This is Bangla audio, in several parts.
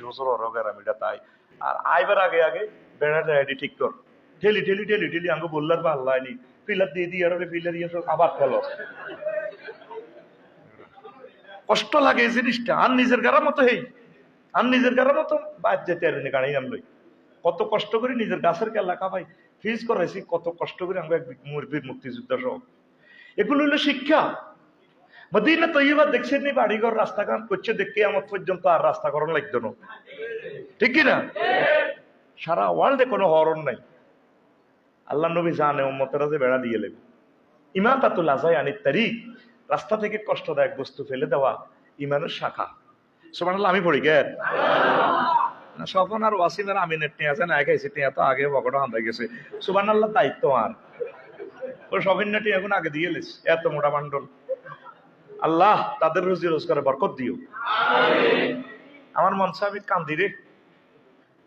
পঁচিশ বছর ওর গ্রামিটা তাই আর আইবার আগে আগে বেড়া যায় ঠিক কর ঠেলি ঠেলি ঠেলি ঠেলি আঙ্গু বললার বা আল্লাহ নি ফিলার দিয়ে দিয়ে আর ফিলার দিয়ে আবার খেলো কষ্ট লাগে এই জিনিসটা আর নিজের গাড়ার মতো হেই আর নিজের গাড়ার মতো বাদ যেতে আর গাড়ি আনলই কত কষ্ট করে নিজের গাছের কেলা কামাই ফিজ করাইছি কত কষ্ট করে আমরা এক মুরবির মুক্তিযোদ্ধা সহ এগুলো হলো শিক্ষা মদিনা তৈবা দেখছেন নি? বাড়িঘর, রাস্তাঘাট করছে, দেখে আমার পর্যন্ত আর রাস্তা করানো লাগতো না। ঠিক কি না সারা ওয়ার্ল্ডে কোনো হরণ নাই। আল্লাহ নবী জানে, উম্মতেরা যে বেড়া দিয়ে লেবে। ইমান তাতুল আজাই আনি তারিখ রাস্তা থেকে কষ্টদায়ক বস্তু ফেলে দেওয়া ইমানের শাখা। সোমান আমি পড়ি গে না, স্বপন আর ওয়াসিমের আমিনের টিয়া আছে না একাইছে টিয়া তো আগে বকটা হান্দাই গেছে। সুবান আল্লাহ দায়িত্ব আর ও সবিন্না টিয়া এখন আগে দিয়ে এত মোটা বান্ডল আল্লাহ তাদের রুজি রোজগারে বরকত দিও। আমার মন আমি কান্দি রে।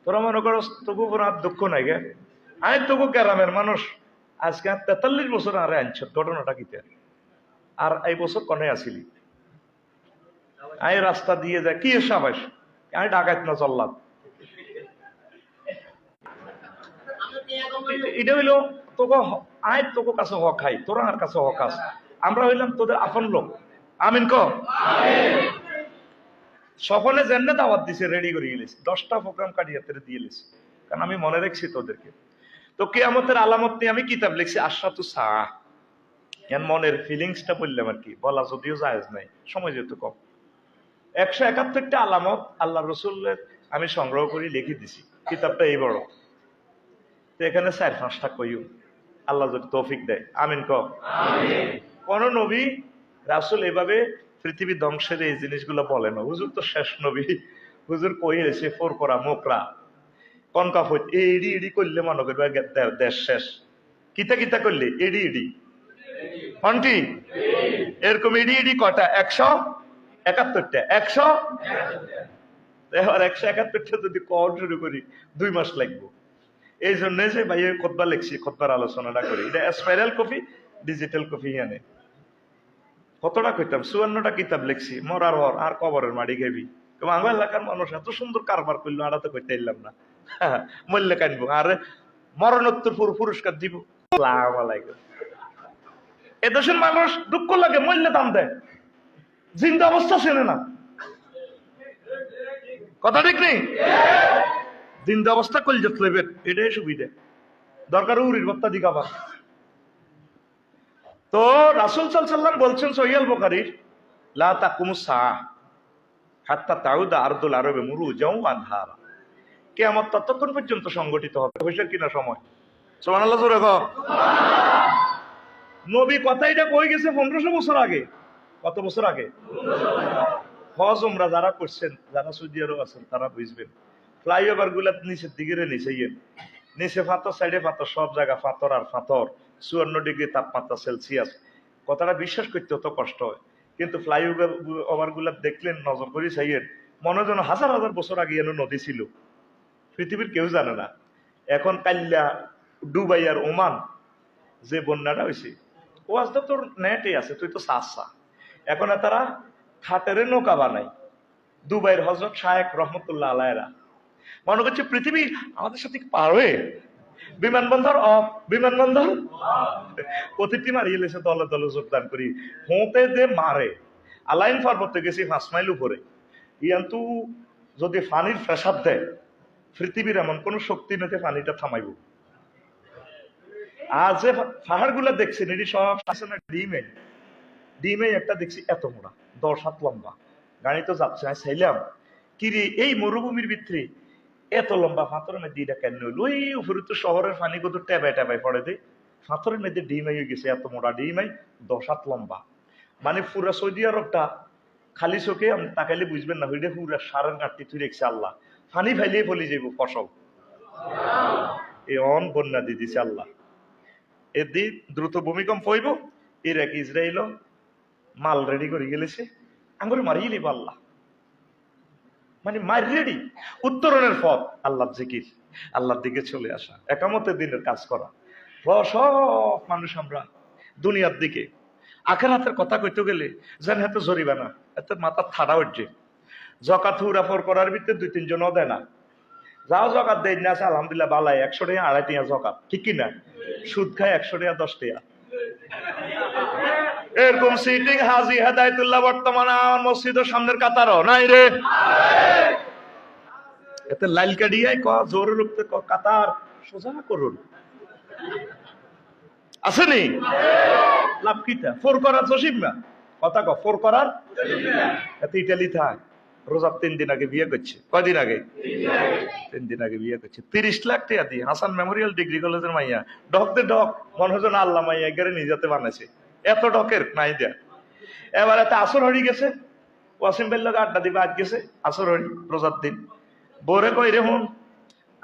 তোরা মনে করো তবু কোনো আর দুঃখ নাই গে। আমি তবু গ্রামের মানুষ। আজকে তেতাল্লিশ বছর আরে আনছ ঘটনাটা কিতে আর এই বছর কনে আসিলি? আমি রাস্তা দিয়ে যায় কি সাবাস? আমি ডাকাত না চললাম এটা হইল তোকে আয় তোকে কাছে হক খাই তোরা আর কাছে হক আস। আমরা হইলাম তোদের আপন লোক। আমিন ক সকলে জেনে দাওয়াত দিছে রেডি করে গেলিস দশটা প্রোগ্রাম কাটিয়ে দিয়ে গেলিস কারণ আমি মনে রাখছি তোদেরকে। তো কেয়ামতের আলামত নিয়ে আমি কিতাব লিখছি আশরাতু সাহ এর মনের ফিলিংসটা বললাম আর কি বলা যদিও জায়েজ নাই সময় যেহেতু কম। একশো একাত্তরটা আলামত আল্লাহ রসুল্লের আমি সংগ্রহ করে লিখে দিছি। কিতাবটা এই বড়। তো এখানে চার পাঁচটা কইও। আল্লাহ যদি তৌফিক দেয়। আমিন ক কোন নবী রাসুল এভাবে পৃথিবী ধ্বংসের এই জিনিসগুলো বলে না। হুজুর তো শেষ নবী। হুজুর কই এসে ফোর করা মোকরা। কনকা হইত এডি এডি করলে মনে করবে দেশ শেষ। কিতা কিতা করলে? এডি এডি। কনটি? এরকম এডি এডি কটা? একশো? একাত্তরটা। একশো? এবার একশো একাত্তরটা যদি কল শুরু করি, দুই মাস লাগবো। এই জন্য যে ভাই খোদবা লিখছি, খোদবার আলোচনাটা করি। এটা স্পাইরাল কপি ডিজিটাল কপি আনে কতটা কইতাম? চুয়ান্নটা কিতাব লিখছি, মরার হর, আর কবরের মাড়ি খাবি আমার এলাকার মানুষ এত সুন্দর কারবার করল আর তো কইতে এলাম না। মূল্যে কানবো আর, মরণোত্তর পুরো পুরস্কার দিব। আলাইকুম। এদেশের মানুষ দুঃখ লাগে মূল্য দাম দেয়। জিন্দা অবস্থা চেনে না। কথা ঠিক নেই? জিন্দা অবস্থা কলজাত লেবে এটাই সুবিধা। দরকার উরির বত্তা দিকাবা তো রাসুল সাল্লাম বলছেন সহিয়াল বোকারির লা সাহ তাউদা আরবে মুরু ততক্ষণ পর্যন্ত সংগঠিত হবে। সময়। নবী কই গেছে পনেরোশো বছর আগে? কত বছর আগে? যারা করছেন, যারা সৌদি আরব আছেন, তারা বুঝবেন। ফ্লাইওভারগুলা নিচের দিকে নিচে নিচে ফাতর, সাইডে ফাতর, সব জায়গা ফাতর আর ফাতর। চুয়ান্ন ডিগ্রি তাপমাত্রা সেলসিয়াস। কথাটা বিশ্বাস করতে অত কষ্ট হয়। কিন্তু ফ্লাইওভার ওভারগুলা দেখলেন, নজর করি সাইয়ের মনে যেন হাজার হাজার বছর আগে এনে নদী ছিল। পৃথিবীর কেউ জানে না। এখন কাল্লা ডুবাই আর ওমান যে বন্যাটা হয়েছে ও আজ তোর নেটে আছে, তুই তো সাসা এখন তারা খাটেরে নৌকা বানাই দুবাইয়ের হজরত শায়েক রহমতুল্লাহ আলায়রা মনে করছে পৃথিবী আমাদের সাথে পার হয়ে বিমানবন্দর অফ, বিমানবন্দর প্রতিটি মারিয়ে লেছে দলে দলে যোগদান করি। হোঁতে যে মারে, আলাইন পার্বত্য গেছি পাঁচ মাইল উপরে। ইয়ান্তু, যদি পানির প্রেসার দেয়, পৃথিবীর এমন কোন শক্তি নেতে পানিটা থামাইব। আর যে পাহাড়গুলা দেখছেন এটি সব আছে না ডিমে? ডিমে একটা দেখছি এত মোড়া, দশ হাত লম্বা। গাড়ি তো যাচ্ছে, আমি চাইলাম, কিরে, এই মরুভূমির ভিতরে এত লম্বা ফাতরের মধ্যে এটা কেন হইল? উপরে তো শহরের পানি কত টেবাই টেবাই পড়ে দে। ফাতরের মধ্যে ডিমাই হয়ে গেছে, এত মোটা ডিমাই দশ হাত লম্বা। মানে পুরা সৌদি আরবটা খালি চোখে আপনি তাকাইলে বুঝবেন না, ওইটা পুরা সারের কাটতে তুই রেখছে আল্লাহ। ফানি ফাইলিয়ে ফলি যাইব, ফসল। এ অন বন্যা দিয়ে দিছে আল্লাহ। এদি দ্রুত ভূমিকম্প হইব ইরাক ইসরায়েল মাল রেডি করে গেলেছে। আঙ্গুরে মারিয়ে লিব আল্লাহ। মানে মার রেডি উত্তরণের পথ, আল্লাহ জিকির, আল্লাহর দিকে চলে আসা, একামতের দিনের কাজ করা। সব মানুষ আমরা দুনিয়ার দিকে। আখের হাতের কথা কইতে গেলে যেন হাতে জরিবানা এত মাথা থাড়া উঠছে জকাত হুরা ফর করার ভিতরে দুই তিনজনও দেয় না। যাও জকাত দেয় না আছে আলহামদুলিল্লাহ, বালাই, একশো টাকা আড়াই টাকা জকাত। ঠিক কিনা? সুদ খায় একশো টাকা, দশ টাকা। এরকম সিটিং হাজি হেদায়তুল্লাহ বর্তমানে আমার মসজিদের সামনের কাতারও নাই রে। এতে লাইল কাটিয়াই ক, জোরে রূপতে ক, কাতার সোজা করুন। লাভ কিটা ফোর করার না কথা ক, ফোর করার? এতে ইটালি থাক। রোজার তিন দিন আগে বিয়ে করছে। কয়দিন আগে? তিন দিন আগে বিয়ে করছে। তিরিশ লাখ টাকা দিয়ে। হাসান মেমোরিয়াল ডিগ্রি কলেজের মাইয়া। ডক দে ডক মনে হচ্ছে আল্লাহ মাইয়া এগারে নিজেতে বানাইছে। এত ডকের, নাই দেয়া। এবার এতে আসর হরি গেছে, ওয়াসিম বেল্লাকে আড্ডা দিবে, আজ গেছে আসর হরি, রোজার দিন। বোরে কই রে হন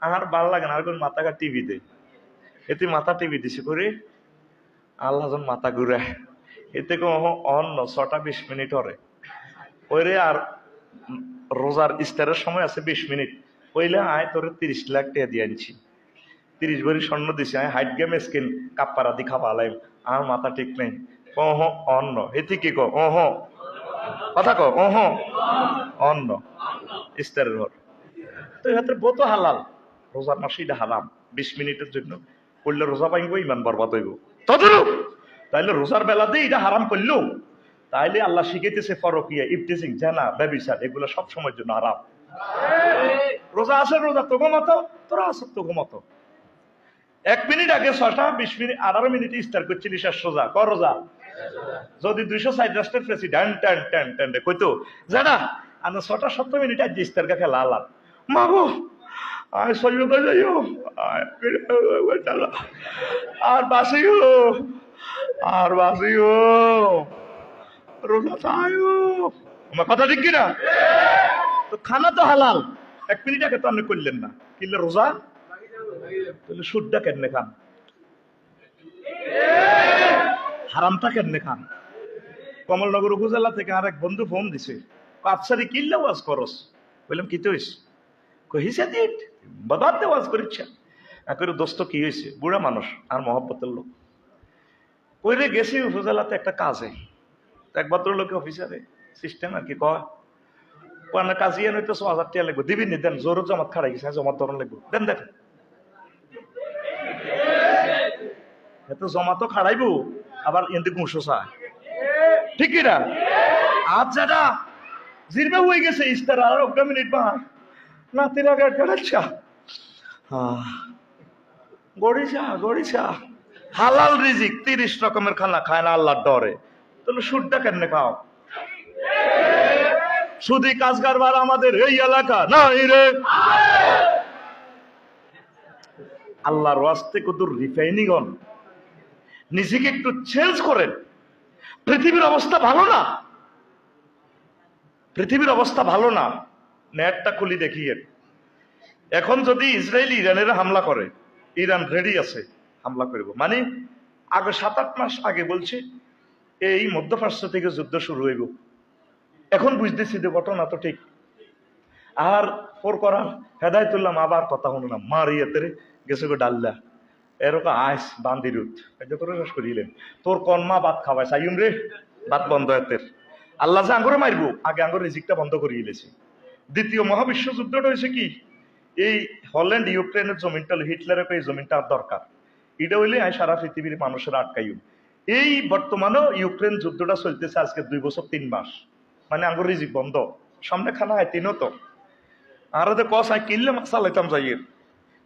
আর ভালো লাগে না, আর কোন মাথা কা টিভি দে। এতে মাথা টিভি দিছে করে, আল্লাহ যখন মাথা ঘুরে। এতে অন্য ছটা বিশ মিনিট হরে। ওইরে আর রোজার ইস্তারের সময় আছে বিশ মিনিট। ওইলে আয়, তোরে তিরিশ লাখ টাকা দিয়ে আনছি। তিরিশ ভরি স্বর্ণ দিছি, আয়, হাইট গেম, স্কিন কাপ্পারা দি খাবা আলাইম আর মাথা ঠিক নেই। ওহ অন্য এতে কি কো? ওহ। কথা কো? ওহ। অন্য ইস্তারের ঘর। তো এক্ষেত্রে বোতো হালাল। রোজার মাসে এটা হারাম। বিশ মিনিটের জন্য। করলে রোজা পাইব ইমান বরবাদ হইব। তদরূপ! তাইলে রোজার বেলাতে এটা হারাম করল। তাইলে আল্লাহ শিখাইতেছে ফরকিয়া ইফটিজিং জানা, ব্যবিচার, এগুলো সব সময়ের জন্য হারাম। রোজা আছে রোজা তোগো মতো, তোরা আছে তোগো মতো। এক মিনিট আগে ছটা বিশ মিনিট আঠারো মিনিট স্টার করছিলি সোজা কর রোজা। যদি দুইশো ষাট রাষ্ট্রের প্রেসিডেন্ট টেন টেন টেন কইতো জানা আমি ছটা সত্তর মিনিট আজ ইস্তার কাছে লাল মাগো আয় আয় বেটা, আর বাসিও আর বাসিও রোজা চাইও। আমার কথা ঠিক কিনা? তো খানা তো হালাল। এক মিনিট আগে তো আপনি করলেন না। কিনলে রোজা? তাহলে সুদটা কেন খান? হারামটা কেন খান? কমলনগর উপজেলা থেকে আর এক বন্ধু ফোন দিছে। কাপসারি কিনলে ওয়াজ করস? বললাম, কি দিট, বাদাতে ওয়াজ দোস্ত, কি হয়েছে বুড়া মানুষ আর মহব্বতের লোক। কইরে, গেছি উপজেলাতে একটা কাজে। এক ভদ্রলোকে অফিসারে, সিস্টেম আর কি, কয় কাজিয়া নইতে ছ হাজার টাকা লাগবে। দিবি নি, দেন, জোর জমাত খাড়াই গেছে জমাত ধরন লাগবে। দেন এত জমা তো খাড়াইবো, আবার এতে ঘুষো চা ঠিক না আজ যারা জিরবে হয়ে গেছে, ইস্তার আর অগ্রা মিনিট বা নাতিরা গাট গাড়াচ্ছা গড়িছা গড়িছা হালাল রিজিক, তিরিশ রকমের খানা খায় না আল্লাহর ডরে। তাহলে সুদটা কেন খাও সুদি কাজ কারবার আমাদের এই এলাকা না রে। আল্লাহর ওয়াস্তে কত রিফাইনিং হন নিজেকে একটু চেঞ্জ করেন। পৃথিবীর অবস্থা ভালো না? পৃথিবীর অবস্থা ভালো না। নেটটা খুলি দেখিয়ে এখন যদি ইসরায়েল ইরানের হামলা করে, ইরান রেডি আছে, হামলা করব। মানে আগে সাত আট মাস আগে বলছে, এই মধ্যপ্রাচ্য থেকে যুদ্ধ শুরু হইব। এখন বুঝতেছি যে ঘটনা তো ঠিক। আর ফোর করা হেদায়তুল্লাহ আবার কথা হলো না মারিয়াতে গেছে গো ডাল্লা। এরকম, আইস, বান্দির শেষ করিলেন। তোর কন্মা ভাত খাওয়াই সাইম রে, ভাত বন্ধ এতের। আল্লাহ যে আঙ্গুরে মারবো, আগে আঙ্গুর রিজিকটা বন্ধ করিয়ে গেছে দ্বিতীয় মহাবিশ্ব যুদ্ধটা হয়েছে কি? এই হল্যান্ড, ইউক্রেনের জমিনটা, হিটলারের এই জমিনটা দরকার। এটা হইলে আমি সারা পৃথিবীর মানুষের আটকাইম এই বর্তমানেও ইউক্রেন যুদ্ধটা চলতেছে আজকে দুই বছর, তিন মাস। মানে আঙ্গুর রিজিক বন্ধ। সামনে খানা হয় তিনও তো। আর কস আই কিনলে মাছ চালাইতাম যাইয়ের।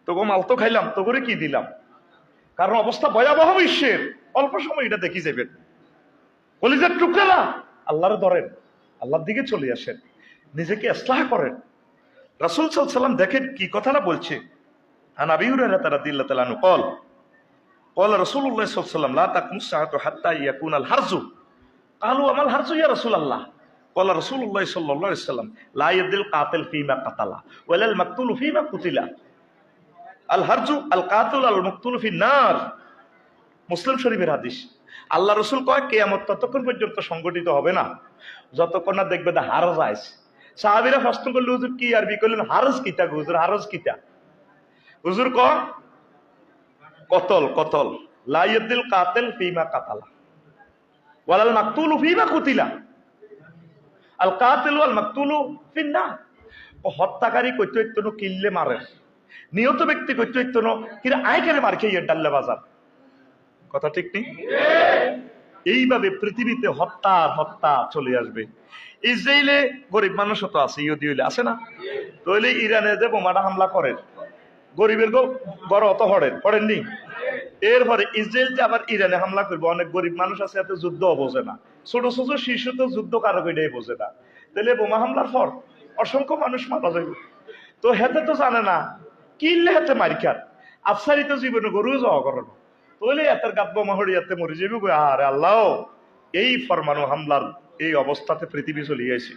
তোকে মাল তো খাইলাম তো করে কি দিলাম? কারণ অবস্থা ভয়াবহ বিশ্বের। অল্প সময় এটা দেখি যাবেন। কলিজার টুকরা আল্লাহরে ধরেন আল্লাহর দিকে চলে আসেন। নিজেকে ইসলাহ করেন। রাসুল সাল্লাম দেখেন কি কথাটা বলছে। আন আল হারজু আল কাতুল আল মুক্তুল ফিন্নার। মুসলিম শরীফের হাদিস। আল্লাহ রসুল কয়, কেয়ামত ততক্ষণ পর্যন্ত সংগঠিত হবে না। যতক্ষণ না দেখবে হারজ আইস সাহাবিরা প্রশ্ন করলে, হুজুর, কি আরবি করলেন হারজ কিতা হুজুর, হারজ কিতা? হুজুর ক কতল কতল। লাইয়ুদ্দিল কাতেল ফিমা কাতালা। ওয়ালাল মাকতুলু ফিমা কুতিলা। আল কাতেলু আল মাকতুলু ফিন্না হত্যাকারী কৈত্য কিল্লে মারে। নিহত ব্যক্তি কইতে হইতো কিন্তু আয় কেন মার খেয়ে ডাল্লে বাজার। কথা ঠিক নেই? এইভাবে পৃথিবীতে হত্যা আর হত্যা চলে আসবে। ইসরায়েলে গরিব মানুষ তো আছে, ইহুদি হইলে আছে না? তাহলে ইরানে যে বোমাটা হামলা করে, গরিবের বড় অত হড়েন হড়েননি? এরপরে ইসরায়েল যে আবার ইরানে হামলা করবে, অনেক গরিব মানুষ আছে, এত যুদ্ধ বোঝে না। ছোট ছোট শিশু তো যুদ্ধ কারও এটাই বোঝে না। তাহলে বোমা হামলার পর অসংখ্য মানুষ মারা যাবে তো হেতে তো জানে না কিনলে হেতে মারি খার আফসারি তো জীবনে গরু যাওয়া করেন তাহলে এতের গাত বোমা হড়ি এতে মরে যাবে গো আরে আল্লাহ এই ফরমানু হামলার এই অবস্থাতে পৃথিবী চলে গেছে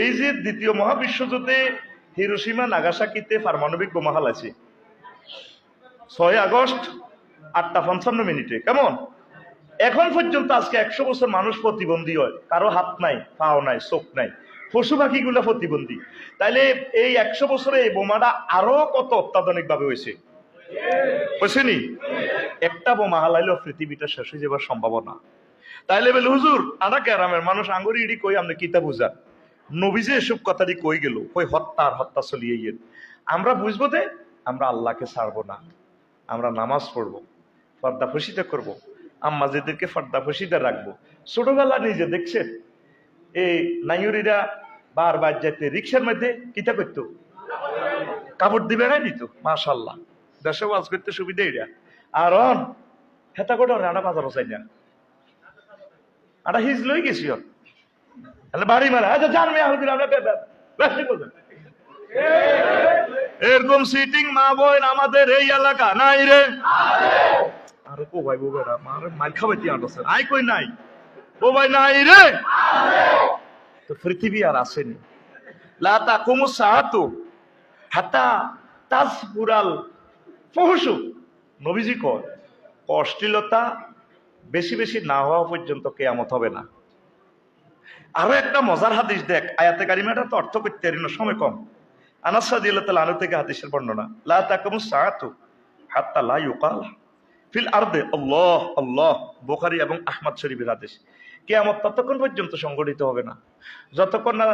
এই যে দ্বিতীয় মহাবিশ্বযুদ্ধে হিরোসীমা নাগাসাকিতে পারমাণবিক বোমা হালাইছে ছয় আগস্ট আটটা পঞ্চান্ন মিনিটে, কেমন? এখন পর্যন্ত আজকে একশো বছর মানুষ প্রতিবন্ধী হয়। কারও হাত নাই, পাও নাই, চোখ নাই। পশু পাখিগুলো প্রতিবন্ধী। তাইলে এই একশো বছরে এই বোমাটা আরও কত অত্যাধুনিক ভাবে হয়েছে? বুঝছেনি একটা বোমা হালাইলেও পৃথিবীটা শেষ হয়ে যাবার সম্ভাবনা। তাইলে বলে, হুজুর, আনা গ্রামের মানুষ আঙ্গুরি ইডি কই? আপনি কিতা নবী যে এসব কথাটি কই গেল? ওই হত্যা আর হত্যা চলিয়ে গেল। আমরা বুঝব দে আমরা আল্লাহকে ছাড়বো না। আমরা নামাজ পড়ব ফর্দা ফসিতে করব আম্মা যেদেরকে ফর্দা ফসিতে রাখব। ছোটবেলা নিজে দেখছেন? এই নাইয়ুরিরা বারবার যেতে রিক্সার মধ্যে কিতা করতো? কাপড় দিবে না নিত মাশাল্লাহ দেশে ওয়াজ করতে সুবিধা এটা আর অন, হেতা করে রানা বাজারও চাই না। আটা হিজ লই গেছি ওর তাহলে বাড়ি মারা আচ্ছা জানবে আহুদিন আমরা বে- বে- করবেন এরকম সিটিং মা বোন আমাদের এই এলাকা নাই রে। আরে কো ভাই বোবেরা মার মার আনছে আই কই নাই? ও নাই রে। তো পৃথিবী আর আসেনি। লা তাকুমু সাহাতু হাতা তাসপুরাল ফহসু নবীজি কয়, অশ্লীলতা বেশি বেশি না হওয়া পর্যন্ত কেয়ামত হবে না। আরও একটা মজার হাদিস দেখ, আয়াতে কারিমাটা তো অর্থ করতে পারি না সময় কম। আনাস রাদিয়াল্লাহু তাআলা আনহু থেকে হাদিসের বর্ণনা, লা তাকুমু সাআতু হাত্তা লা ফিল আরদে। আল্লাহ আল্লাহ, বুখারী এবং আহমদ শরীফের হাদিস। কিয়ামত ততক্ষণ পর্যন্ত সংগঠিত হবে না। যতক্ষণ না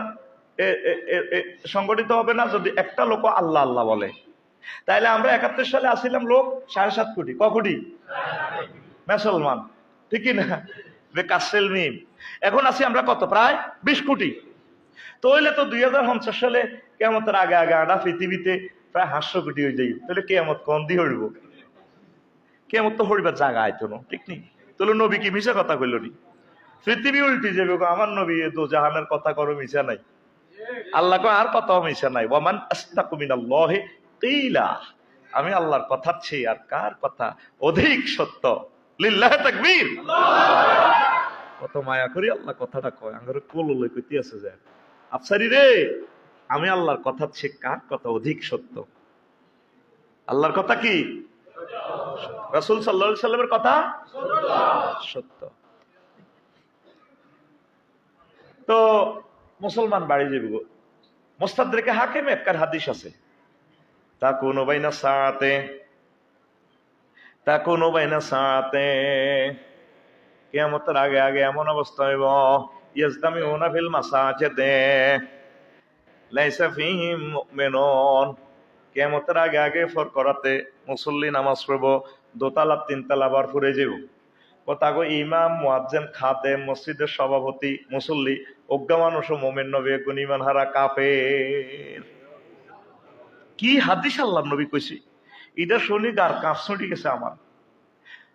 সংগঠিত হবে না, যদি একটা লোক আল্লাহ আল্লাহ বলে। তাইলে আমরা একাত্তর সালে আসিলাম লোক সাড়ে সাত কোটি। ক কোটি? মুসলমান। ঠিকই না? বেকাসেল মিম। এখন আছি আমরা কত? প্রায় বিশ কোটি। তো হইলে তো দুই হাজার পঞ্চাশ সালে কেমতের আগে আগে আডা পৃথিবীতে প্রায় হাস্য কোটি হয়ে যাই তাহলে কেমত কম দিয়ে হইব? কেমত তো হরিবার জায়গা আইতো না। ঠিক নেই? তাহলে নবী কি মিশা কথা কইল নি? পৃথিবী উল্টি যাবে আমার নবী এ দো জাহানের কথা করো মিশা নাই। আল্লাহ কয় আর কথাও মিশা নাই। ওয়ামান আস্তাকু মিনাল্লাহি কিলা। আমি আল্লাহর কথা চেয়ে আর কার কথা? অধিক সত্য। লিল্লাহ তাকবীর। কত মায়া করি আল্লাহ কথাটা কয়। আঙ্গার কোললে কইতে আছে যে আফসারি রে আমি আল্লাহর কথা চেয়ে কার কথা? অধিক সত্য। আল্লাহর কথা কি? রাসূল সাল্লাল্লাহু আলাইহি সাল্লামের কথা? সত্য। তো মুসলমান বাড়ি যাবে গো। মোস্তাদকে হাকিম একটার হাদিস আছে। তা কোনো বাইনা সাথে তা কোনো বাইনা সাথে কেয়ামতের আগে আগে এমন অবস্থা হইব ইয়াজদামি ওনা ফিল মাসাজেদে, লাইসা ফিহিম মুমিনুন। কেয়ামতের আগে আগে ফর করাতে মুসল্লি নামাজ পড়ব, দোতলা তিনতলা বার ফুরে যাব গো ইমাম, মুয়াজ্জেন, খাদেম, মসজিদের সভাপতি, মুসল্লি, অজ্ঞা মানুষ ও মোমেন নবী গুনিমান হারা কাফের। কি হাদিস আল্লাহ নবী কইছি? এটা শুনি গার কাঁপ ছুটি গেছে আমার।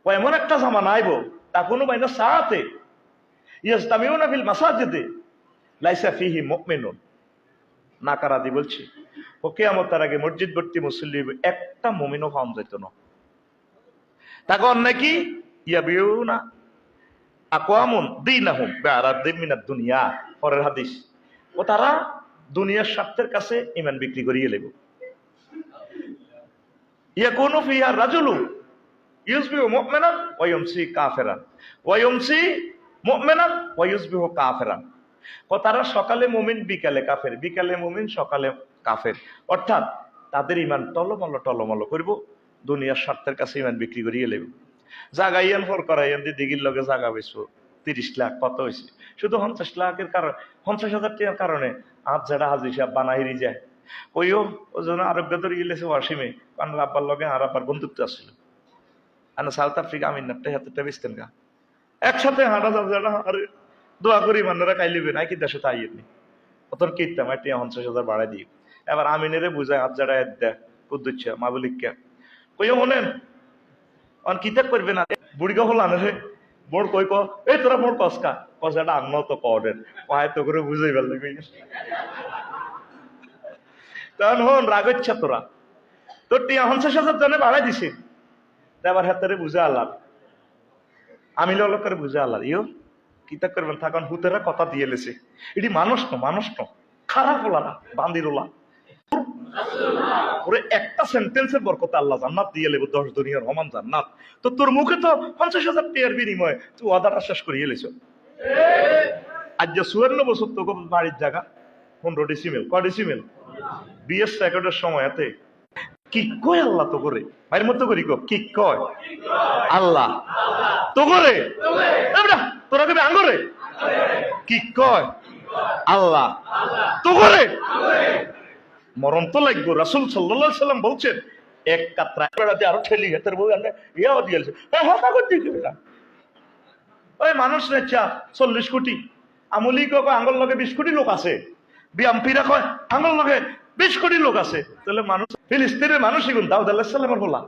ও এমন একটা জামান আইব, তা কোনো বাইনা সাথে ইয়াস্তামিউ না ফিল মাসাজিদে, লাইসা ফিহি মুমিনুন। নাকারা দি বলছি, ও কেয়ামতের আগে মসজিদ ভর্তি মুসল্লি একটা মুমিনও পাওয়া যেত না। তাকে অন্যায় কি? ইয়াবিউ না আকওয়ামুন দীনাহুম বিআরাদিন মিনাদ দুনিয়া। পরের হাদিস, ও তারা দুনিয়ার স্বার্থের কাছে ইমান বিক্রি করিয়ে লেব। ইয়াকুনু ফিহা রাজুলু ইউসবিহু মুমিনান ওয়া ইউমসি কাফিরান। ওয়া ইউমসি মুমিনান ওয়া ইউসবিহু কাফিরান। ও তারা সকালে মুমিন, বিকালে কাফের। বিকালে মুমিন, সকালে কাফের। অর্থাৎ তাদের ইমান টলমল টলমল করব, দুনিয়ার স্বার্থের কাছে ইমান বিক্রি করিয়ে লেব। জাগাইয়ান ফর করাইয়ান দি দিঘির লগে জাগা বেসবো তিরিশ লাখ, কত হয়েছে শুধু পঞ্চাশ লাখের কারণ, পঞ্চাশ হাজার টাকার কারণে আজ যেটা হাজি সাহেব বানাইরি যায়। ওইও ওই জন্য আরোগ্য ধরে গেলেছে ওয়াসিমে কারণ আব্বার লগে আর আব্বার বন্ধুত্ব আসছিল আর সাউথ আফ্রিকা, আমি নাপটা হাতে বেচতেন গা একসাথে হাঁটা যাবে যেটা আরে দোয়া করি মানুষরা কাইলিবে না কি দেশে তাই নি অতর কিনতাম একটা পঞ্চাশ হাজার বাড়াই দিই। এবার আমিনেরে বুঝায় হাত যারা দেয় কুদ্দুচ্ছে মাবলিককে কইও মনেন অন কিতাব করবে না? বুড়িগা হল আনে রে মোর কই এই তোরা মোর কসকা কসাটা আন্ন তো কডেন পায়ে তো করে বুঝাই কই তখন হন রাগচ্ছা তোরা তোর টিয়া পঞ্চাশ হাজার জনে বাড়াই দিছে। তা আবার হাতেরে বুঝে আল্লাহ আমি লোকের বুঝে আল্লাহ ইও কিতাব করবেন থাকুন হুতেরা কথা দিয়ে লেছে এটি মানুষ ন মানুষ ন। খারাপ ওলা না বান্দির ওরে একটা সেন্টেন্সের বরকত আল্লাহ জান্নাত দিয়ে লেবো, দশ দুনিয়ার সমান জান্নাত। তো তোর মুখে তো পঞ্চাশ হাজার টিয়ার বিনিময়ে। তুই ওয়াদাটা শেষ করিয়ে লেছ। আজ যে সুয়ান্ন বছর তো বাড়ির জায়গা, পনেরো ডিসিমেল ক ডিসিমেল বিএস সেকেন্ডের সময় এতে। কি কয় আল্লাহ তো করে ভাইয়ের মতো করি কো। কয়? আল্লাহ। তো করে তোরা কবি আঙ্গরে কি কয়? আল্লাহ। তো করে মরণ তো লাগবো। রাসুল সাল্লাহ সাল্লাম বলছেন, এক কাতরা বেড়াতে আরও ঠেলি বউ ইয়াও দিয়েছে হ্যাঁ হ্যাঁ কাগজ দিয়ে ওই মানুষ নেচা চল্লিশ কোটি। আমলি কক আঙ্গল লগে বিশ কোটি লোক আছে। কয়, আঙ্গল লগে বিশ কোটি লোক আছে। তাহলে মানুষ, ফিলিস্তিনের মানুষই গুণ দাউদ আলাহিসাল্লামের বলা।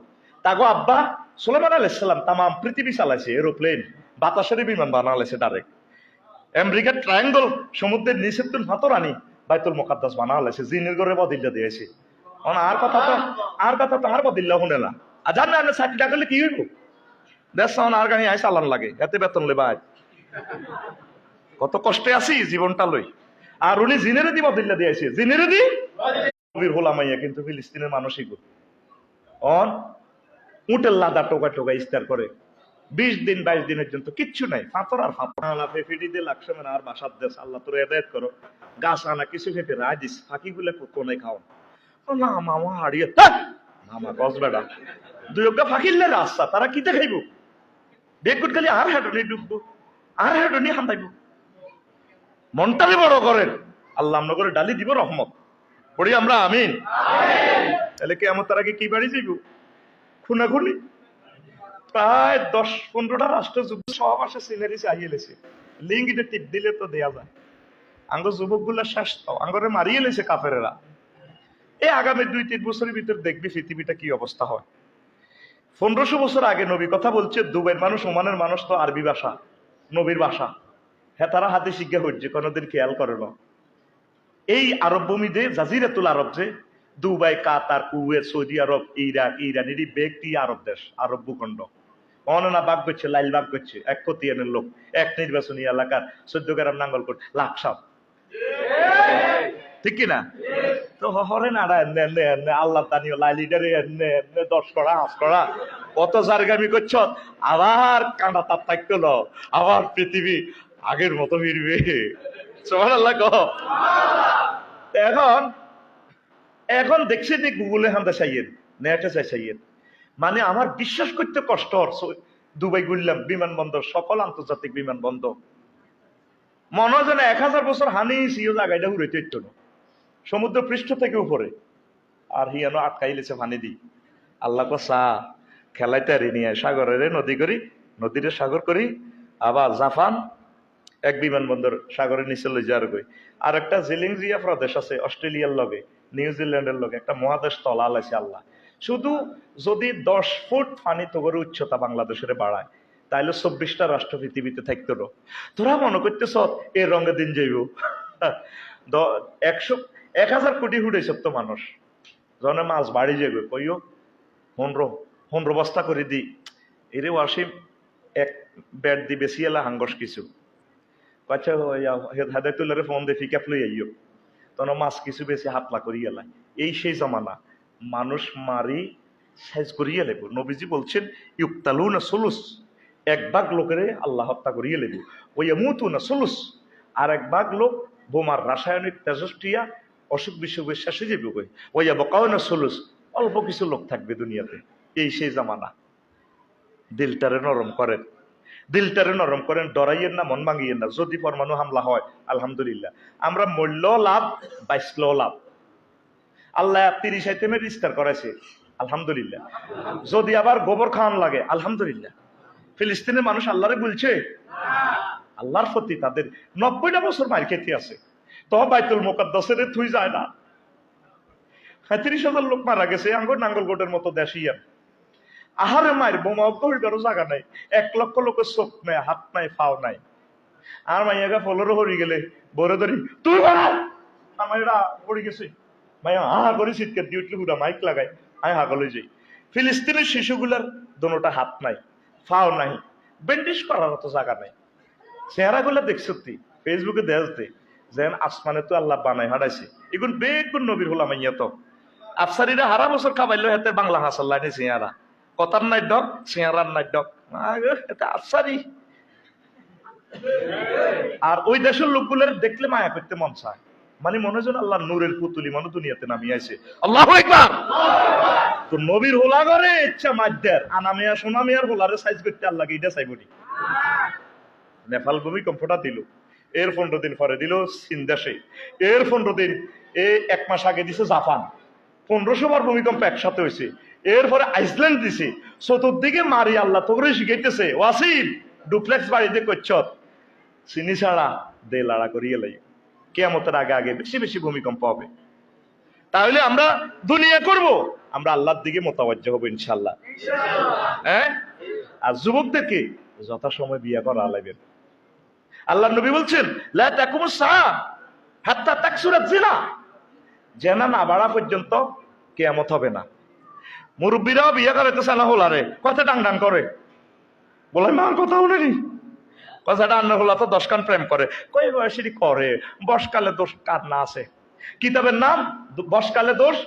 তাগো আব্বা সোলেমান আলাইসাল্লাম তামাম পৃথিবী চালাইছে, এরোপ্লেন বাতাসের বিমান বানালাইছে ডাইরেক্ট আমেরিকার ট্রায়াঙ্গল সমুদ্রের নিচের তুন হাতর আনি বাইতুল মোকাদ্দাস বানা বানালাইছে জিনের ঘরে বদিল্লা দিয়েছে আর কথা তো আর কথা তো আর বদিল্লা শুনে না। আর জান না চাকরি টাকা কি হইব? দেশ আর গাড়ি আই চালান লাগে, এতে বেতন লে ভাই কত কষ্টে আছি জীবনটা লই। আর উনি জিনেরে দি বদিল্লা দিয়েছে জিনেরে দি? কবির হোলামাইয়া কিন্তু ফিলিস্তিনের মানুষই অন, উটের লাদা টোকা টোকা ইস্তার করে। বিশ দিন, বাইশ দিনের জন্য কিচ্ছু নাই। ফাঁতর আর লাফে ফিটি দিয়ে লাগছে না আর বাসার দেশ। আল্লাহ তোর এদায়ত করো। গাছ আনা কিছু খেতে রাজিস। ফাঁকি গুলে কোনে খাও না? মামা হারিয়ে মামা, গছ বেড়া। দুই ফাঁকিলে রাস্তা, তারা কিতে খাইব? বেগুট খালি আর হেঁটনি ডুববো আর হেঁটনি হান্দাইব মনটারে বড় করেন। আল্লাহ আমরা ডালি দিব রহমত। পড়ি আমরা, আমিন। তাহলে কি আমার তার কি বাড়ি যাইব? খুনাখুনি? প্রায় দশ পনেরোটা রাষ্ট্র সব আসে সিনারি লিঙ্ক এটা টিপ দিলে তো দেয়া যায়। আঙ্গ যুবকগুলা শেষ তো, আঙ্গরে মারিয়ে লেছে কাফেরেরা। এই আগামী দুই, তিন বছরের ভিতর দেখবি পৃথিবীটা কি অবস্থা হয়। পনেরোশো বছর আগে নবী কথা বলছে দুবাইয়ের মানুষ, ওমানের মানুষ তো আরবি ভাষা, নবীর ভাষা। হ্যাঁ তারা হাতে শিক্ষা হচ্ছে কোনোদিন খেয়াল করে না। এই আরব ভূমিতে, জাজিরাতুল আরব যে, Dubai, Qatar, Kuwait, Saudi Arabia, Iraq, Iran, এটি ব্যক্তি আরব দেশ, আরব ভূখণ্ড। অননা বাগ করছে, লাইল বাগ করছে। এক কতিয়ানের লোক, এক নির্বাচনী এলাকার চোদ্দ গ্রাম নাঙ্গলকোট লাখ সাপ ঠিক কিনা? তো হরে না আল্লাহ তানিও এনে দশ করা আস করা কত জারগামি করছ? আবার কাঁটা তার থাকতো আবার পৃথিবী আগের মতো ফিরবে। এখন এখন দেখছি যে গুগলে হান্দা চাইয়েন নেটে চাই চাইয়েন মানে আমার বিশ্বাস করতে কষ্ট। দুবাই ঘুরলাম, বিমানবন্দর, সকল আন্তর্জাতিক বিমানবন্দর। মনে হয় যেন এক হাজার বছর হানি সিও জায়গাটা হইতো না। সমুদ্র পৃষ্ঠ থেকে উপরে। আর হিয়ানো আটকাইলেছে পানি দি। আল্লাহ চা খেলাইতে হারি নিয়ে সাগরের নদী করি, নদীরে সাগর করি। আবার জাপান এক বিমানবন্দর সাগরের নিচে লই যাওয়ার কই। আর একটা জিলিংজিয়া প্রদেশ আছে, অস্ট্রেলিয়ার লগে, নিউজিল্যান্ডের লগে, একটা মহাদেশ তলা আছে আল্লাহ। শুধু যদি দশ ফুট পানি তোগর উচ্চতা বাংলাদেশের বাড়ায়, তাইলে চব্বিশটা রাষ্ট্র পৃথিবীতে থাকতো। তোরা মনে করতেছ এ রঙে দিন যাইব? দ- একশো, এক হাজার কোটি হুড়েছ তো মানুষ। জনে মাছ বাড়ি যাবে কইও, পনেরো পনেরো বস্তা করে দি। এরে ওয়াসিম, এক ব্যাট দি বেশি এলা হাঙ্গস কিছু। আচ্ছা হেদায়তুল্লারে ফোন দিয়ে ফিকাপ লই আইও। তখন মাছ কিছু বেশি হাতলা করি এলাই এই সেই জমানা। মানুষ মারি সাইজ করিয়ে লেব। নবীজি বলছেন ইউক্তালু না সলুস। এক ভাগ লোকেরে আল্লাহ হত্যা করিয়ে লেব। ওই মুতু না সলুস। আর এক ভাগ লোক বোমার রাসায়নিক তেজস্ক্রিয়া অসুখ বিসুখের শেষে যাবে কই? ওই বকাও না সলুস। অল্প কিছু লোক থাকবে দুনিয়াতে। এই সেই জামানা। দিলটারে নরম করেন। দিলটারে নরম করেন, ডরাইয়েন না, মন ভাঙিয়েন না। যদি পরমাণু হামলা হয়, আলহামদুলিল্লাহ। আমরা মূল্য লাভ বাইসল লাভ। আল্লাহ তিরিশ আইটেমের ইস্তার করাইছে। আলহামদুলিল্লাহ। যদি আবার গোবর খাওয়ান লাগে, আলহামদুলিল্লাহ। ফিলিস্তিনের মানুষ আল্লাহরে বলছে, আল্লাহর প্রতি তাদের নব্বইটা বছর মার খেতে আছে। তো বাইতুল মোকাদ্দাসের থুই যায় না। পঁয়ত্রিশ হাজার লোক মারা গেছে, আঙ্গুর নাঙ্গলগোটের মতো দেশিয়ান আহারে মায়ের বোমা অজ্ঞারও জায়গা নাই। এক লক্ষ লোকের চোখ নাই, হাত নাই ফাও নাই। আর মাইয়াগা ফলরও হরি গেলে, বরে ধরি, তুই বাড়াও আমার এরা পড়ে গেছে। মাইয়া হা করে শীতকার দিয়ে উঠলে হুরা মাইক লাগাই, আমি হাগলে যাই। ফিলিস্তিনের শিশুগুলার দোনোটা হাত নাই ফাও নাই বেন্ডিশ করার তো জায়গা নাই। চেহারাগুলো দেখছ তুই ফেসবুকে দেখতে যেন আসমানে তো আল্লাহ বানাই হারাইছে। এগুন বেগুন নবীর হলাম ইয়া তো। আফসারিরা হারা বছর খাবাইলো, হাতে বাংলা হাসাল লাইনে চেহারা। কথার নাই ডক, চেহারার নাই ডক। এটা আফসারি। আর ওই দেশের লোকগুলোর দেখলে মায়া করতে মন চায়। মানে মনে হয় আল্লাহ নূরের পুতুলি মনে দুনিয়াতে নামিয়ে আছে আল্লাহ একবার তো নবীর হোলা করে ইচ্ছা মাদ্যার আনামিয়া সোনামিয়ার হোলারে সাইজ করতে আল্লাহ এটা চাইবনি নেপাল ভূমিকম্পটা দিল এর পনেরো দিন পরে দিল চীন দেশে। এর পনেরো দিন এ এক মাস আগে দিছে জাপান। পনেরোশো বার ভূমিকম্প একসাথে হয়েছে। এরপরে আইসল্যান্ড দিছে। চতুর্দিকে মারি আল্লাহ তো করে শিখাইতেছে ওয়াসিম ডুপ্লেক্স বাড়িতে করছ চিনি ছাড়া দে লাড়া করিয়ে লাই কেয়ামতের আগে আগে বেশি বেশি ভূমিকম্প হবে। তাহলে আমরা দুনিয়া করব। আমরা আল্লাহর দিকে মোতাবজ্জ হব ইনশাল্লাহ হ্যাঁ? আর যুবকদেরকে যথাসময় বিয়ে করা লাগবেন আল্লাহ নবী বলছেন হাত্তা তাকসুরাত জিনা জেনা না বাড়া পর্যন্ত কেয়ামত হবে না। মুরব্বীরাও বিয়ে করে করাইতেছে না হোলারে কথা ডাং ডাং করে। বলে মার কথা শুনেনি? কথা ডাং হলা তো দশ কান প্রেম করে। কই বয়সেরই করে। বসকালে দোষ কার না আছে? কিতাবের নাম? বসকালে দোষ?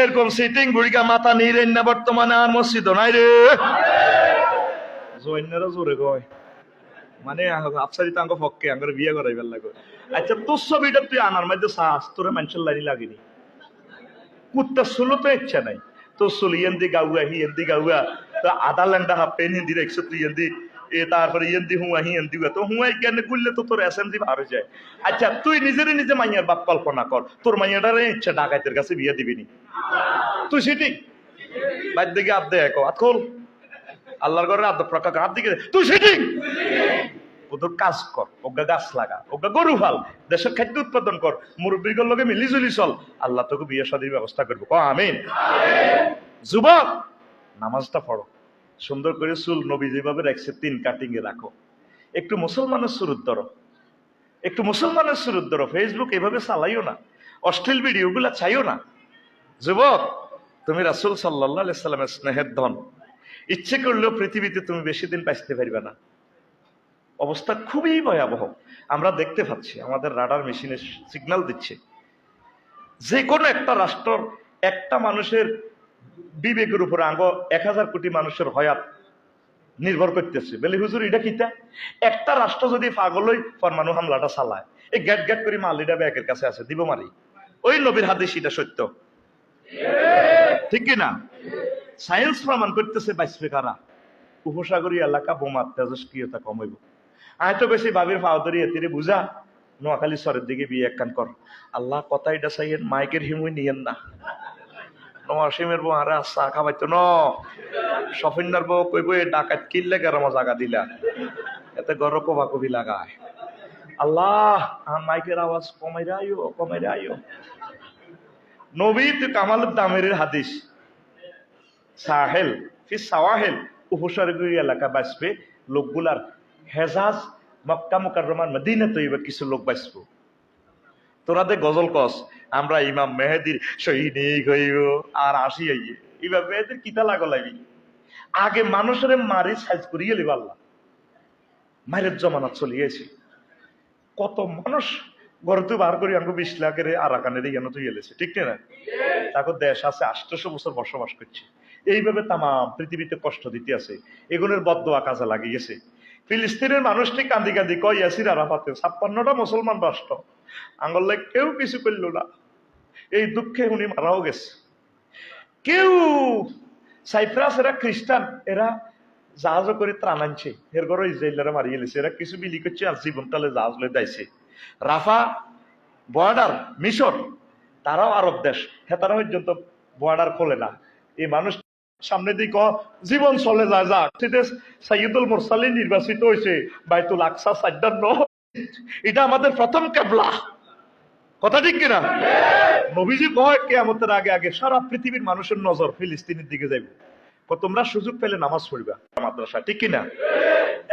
এরকম সিটিং বুড়িকা মাথা নিরেন না বর্তমানে আর মসজিদ নাই রে। জৈন্যরা জোরে কয়। মানে আফসারি তো আঙ্গ পক্ষে আঙ্গর বিয়ে করাইবার লাগে। আচ্ছা তোর ছবিটা তুই আনার মধ্যে সাহস তোর মানুষের লাইনি লাগেনি। কুত্তা সুলো তো ইচ্ছা নাই। তো সুল ইয়েন্দি গাউয়া হি ইয়েন্দি গাউয়া। তো আধা ল্যান্ডা হাফ পেন হিন্দি একশো তুই ইয়েন্দি। এ তারপরে ইয়েন্দি হুয়া, হি ইয়েন্দি হুয়া। তো হুয়াই কেন গুললে তো তোর হয়ে যায়। আচ্ছা তুই নিজে মাইয়ার বাপ কল্পনা কর, তোর মাইয়াটারে ইচ্ছা ডাকাইতের কাছে বিয়ে দিবি নি। তুই সেটি? বাইর দিকে দে এক আত খোল। আল্লাহর প্রকাশ দিকে তুই সেটি? ওদের কাজ কর, ওগা গাছ লাগা, ওগা গরু ফাল, দেশের খাদ্য উৎপাদন কর মুরব্বীর লগে মিলি জুলি চল। আল্লাহ তোকে বিয়ে শাদীর ব্যবস্থা করব। ক আমিন। যুবক, নামাজটা পড়ো। সুন্দর করে চুল নবী যেভাবে রাখছে, তিন কাটিং এ রাখো। একটু মুসলমানের সুরত ধরো একটু মুসলমানের সুরত ধরো ফেসবুক এভাবে চালাইও না। অশ্লীল ভিডিওগুলা চাইও না। যুবক, তুমি রাসুল সাল্লাহ সাল্লামের স্নেহের ধন। ইচ্ছে করলেও পৃথিবীতে তুমি বেশি দিন বাঁচতে পারবে না। অবস্থা খুবই ভয়াবহ। আমরা দেখতে পাচ্ছি, আমাদের রাডার মেশিনে সিগন্যাল দিচ্ছে। যে কোনো একটা রাষ্ট্র একটা মানুষের বিবেকের উপরে আঙ্গ, এক হাজার কোটি মানুষের হয়াত নির্ভর করতেছে। বলে, হুজুর, এটা কিতা একটা রাষ্ট্র যদি পাগলই পরমাণু হামলাটা চালায়। এই গ্যাট গ্যাট করে মালিটা ব্যাগের কাছে আছে, দিব মারি ওই নবীর হাদিস এটা সত্য। ঠিক কিনা? সায়েন্স প্রমাণ করতেছে বাইসবে কারা? উপসাগরীয় এলাকা বোমার তেজস্ক্রিয়তা কমাইব আয় তো বেশি ভাবির ফাওদরি এতিরে বুঝা। নোয়াখালী সরের দিকে বিয়ে একখান কর। আল্লাহ কথা এটা চাইয়েন, মাইকের হিমুই নিয়েন না। নোয়াসিমের বউ, আরে চা খাবাইতো ন। সফিন্দার বউ কইব, এ ডাকাত কিনলে গেরামা জাগা দিলা? এতে গর কবা লাগায়। আল্লাহ মাইকের আওয়াজ কমাই কমাই নবী কামাল দামের হাদিস। সাহেল, ফি সাওয়াহেল উপসাগরীয় এলাকা বাঁচবে লোকগুলার হেজাজ মক্কা মুকাররমার মদিনা তৈবা কিছু লোক বাঁচবো। তোরা দে গজল কস আমরা ইমাম মেহেদির সৈনিক হইব আর আসি আইয়ে ইমাম মেহেদির কিতা লাগো লাগি? আগে মানুষের মারি সাইজ করিয়ে লিব আল্লাহ। মায়ের জমানা চলিয়েছি কত মানুষ ঘরে বার করি আমাকে বিশ লাখের আরাকানের ইয়ানো তুই এলেছে, ঠিক না? তাকে দেশ আছে, আষ্টশো বছর বসবাস করছে। এইভাবে তামাম পৃথিবীতে কষ্ট দিতে আছে। এগুলোর বদোয়া কাজে লাগিয়েছে ফিলিস্তিনের মানুষটি কান্দি কান্দি কয়, ইয়াসির আরাফাতে, ছাপ্পান্নটা মুসলমান রাষ্ট্র আঙ্গলে কেউ কিছু করল না। এই দুঃখে উনি মারাও গেছে। কেউ সাইপ্রাস, এরা খ্রিস্টান, এরা জাহাজও করে ত্রাণ আনছে। এর ঘরে ইসরায়েলরা মারিয়ে গেছে এরা কিছু বিলি করছে আর জীবন তালে জাহাজ লয়ে দাইছে। রাফা, বর্ডার, মিশর, তারাও আরব দেশ। হ্যাঁ তারা পর্যন্ত বর্ডার খোলে না। এই মানুষ সামনে দিক জীবন চলে যায় সেটা সাইয়দুল মোরসালিন নির্বাচিত হয়েছে বাইতুল আকসা সাজ্জান্ন এটা আমাদের প্রথম কেবলা। কথা ঠিক কিনা? নবীজি কয়, কেয়ামতের আগে আগে সারা পৃথিবীর মানুষের নজর ফিলিস্তিনের দিকে যাইব। তোমরা সুযোগ পেলে নামাজ পড়বা। মাদ্রাসা, ঠিক কিনা?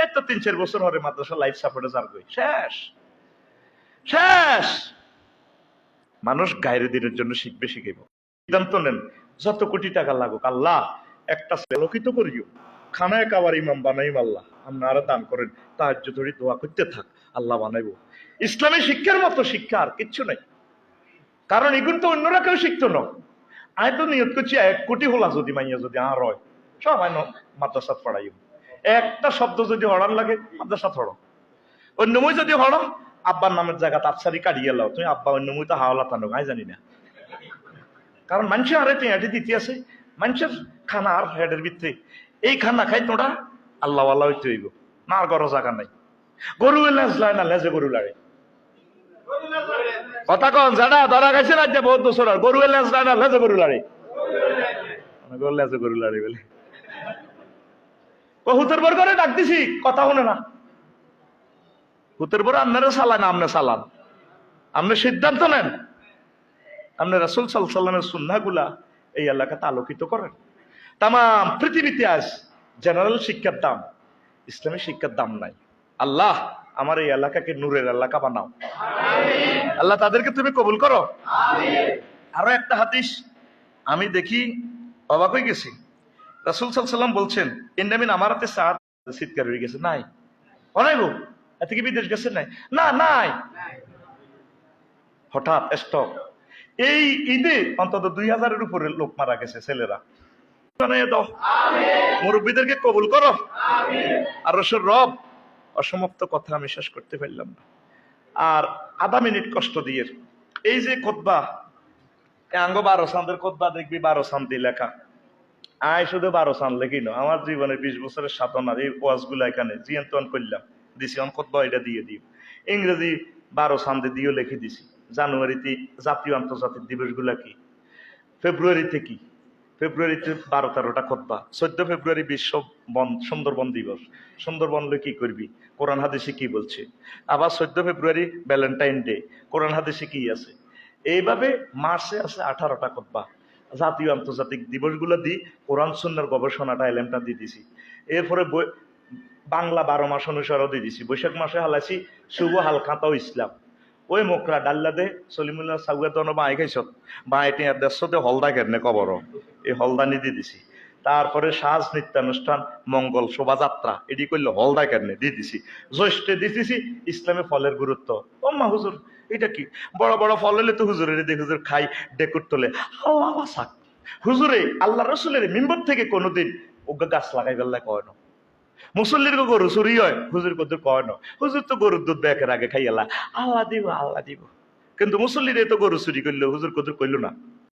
এই তো তিন চার বছর হরে মাদ্রাসা লাইফ সাপোর্টে যার গই শেষ। শেষ। মানুষ গায়ের দিনের জন্য শিখবে শিখিব সিদ্ধান্ত নেন, যত কোটি টাকা লাগুক, আল্লাহ একটা আলোকিত করিও। খানায় কাবার ইমাম বানাইম আল্লাহ। আপনারা দান করেন তার ধরে দোয়া করতে থাক, আল্লাহ বানাইব। ইসলামী শিক্ষার মতো শিক্ষা আর কিচ্ছু নাই। কারণ এগুলো তো অন্যরা কেউ শিখতো না। আয় তো নিয়ত করছি, এক কোটি হলা যদি মাইয়া যদি আর হয় সবাই ন, মাদ্রাসাত একটা শব্দ যদি হড়ার লাগে, মাদ্রাসাত হড়ো। অন্যময় যদি হড়ো, আব্বার নামের জায়গা তাপসারি কাটিয়ে লাও। তুমি আব্বা অন্যময় তো হাওলা টানো আমি জানি না। কারণ মানুষের আরে টেঁয়াটি দিতে আছে মানুষের খানা আর হেডের ভিতরে। এই খানা খাই তোরা আল্লাহ আল্লাহ হইতে হইব। না আর গরো জায়গা নাই। গরু লেজ লয় না, লেজে গরু লাগে। কথা কন, জানা, ধরা গেছে রাজ্যে বহুত বছর আর গরু লেজ লয় না, লেজে গরু লাড়ে গরু লেজে গরু লাড়ে বলে। হুতের বর করে ডাক দিছি, কথা শুনে না। হুতের বর আপনারা চালান আপনি চালান আপনি সিদ্ধান্ত নেন। আপনি রাসুল সাল্লামের সুন্নাগুলা এই এলাকাতে আলোকিত করেন। তাম পৃথিবীতে আজ জেনারেল শিক্ষার দাম, ইসলামী শিক্ষার দাম নাই। আল্লাহ আমার এই এলাকাকে নূরের এলাকা বানাও। আল্লাহ তাদেরকে তুমি কবুল করো। আরও একটা হাদিস আমি দেখি, অবাক হয়ে গেছি। রাসুল সাল্লাম বলছেন ইন্ডামিন আমার হাতে সাত শীতকার হয়ে গেছে। নাই। অনেক এত কি বিদেশ গেছে নাই। না, নাই। হঠাৎ স্টক এই ঈদে অন্তত দুই হাজারের উপরে লোক মারা গেছে ছেলেরা। বানাইয়া দাও। মুরব্বীদেরকে কবুল করো। আর রসুর রব অসমাপ্ত কথা আমি শেষ করতে পারলাম না। আর আধা মিনিট কষ্ট দিয়ে এই যে খোদবা আঙ্গ বারো সান্দের খোদবা দেখবি বারো শান্তি লেখা। আয় শুধু বারো সান লেখি না আমার জীবনে বিশ বছরের সাধনা এই ওয়াজগুলো এখানে জিয়ন্তন করলাম। দিছি অন খোদবা এটা দিয়ে দিই ইংরেজি বারো সান্দে দিয়েও লিখে দিছি। জানুয়ারিতে জাতীয় আন্তর্জাতিক দিবসগুলা কি? ফেব্রুয়ারিতে কি? ফেব্রুয়ারিতে বারো তেরোটা খোদবা চোদ্দ ফেব্রুয়ারি বিশ্ব বন, সুন্দরবন দিবস। সুন্দরবন লই কি করবি? কোরআন হাদিসে কি বলছে? আবার চোদ্দ ফেব্রুয়ারি ভ্যালেন্টাইন ডে। কোরআন হাদিসে কি আছে? এইভাবে মার্চে আছে আঠারোটা খোদবা জাতীয় আন্তর্জাতিক দিবসগুলো দিই কোরআন সুন্নার গবেষণাটা এলেমটা দিয়ে দিছি। এরপরে বাংলা বারো মাস অনুসারও দিয়ে দিছি। বৈশাখ মাসে হালাইছি শুভ হালখাতাও ইসলাম। ওই মোকরা ডাল্লা দে সলিমুল্লাহ সাগুয়া তো বাঁই খাইছ বাঁই টিয়া দেশতে হলদা কেনে কবর। এই হলদানি দিয়ে দিছি। তারপরে সাজ নৃত্যানুষ্ঠান, মঙ্গল শোভাযাত্রা, এটি করলে হলদা কেনে দিয়ে দিছি। জ্যৈষ্ঠে দিতেছি ইসলামে ফলের গুরুত্ব। ও মা হুজুর এটা কি? বড় বড় ফল হলে তো হুজুরের দিয়ে হুজুর খাই, ডেকুর তোলে। আল্লাহ বাসাক। হুজুরে, আল্লাহ রসুলের মিম্বর থেকে কোনোদিন ওকে গাছ লাগাই গেলে কয় না। মুসল্লির গরু চুরি হয়। হুজুর কদুর কয় না? হুজুর তো গরুর দুধ দেখার আগে খাইয়ালা। আল্লাহ দিব আল্লাহ দিব। কিন্তু মুসল্লির তো গরু চুরি করল, হুজুর কদুর করল না।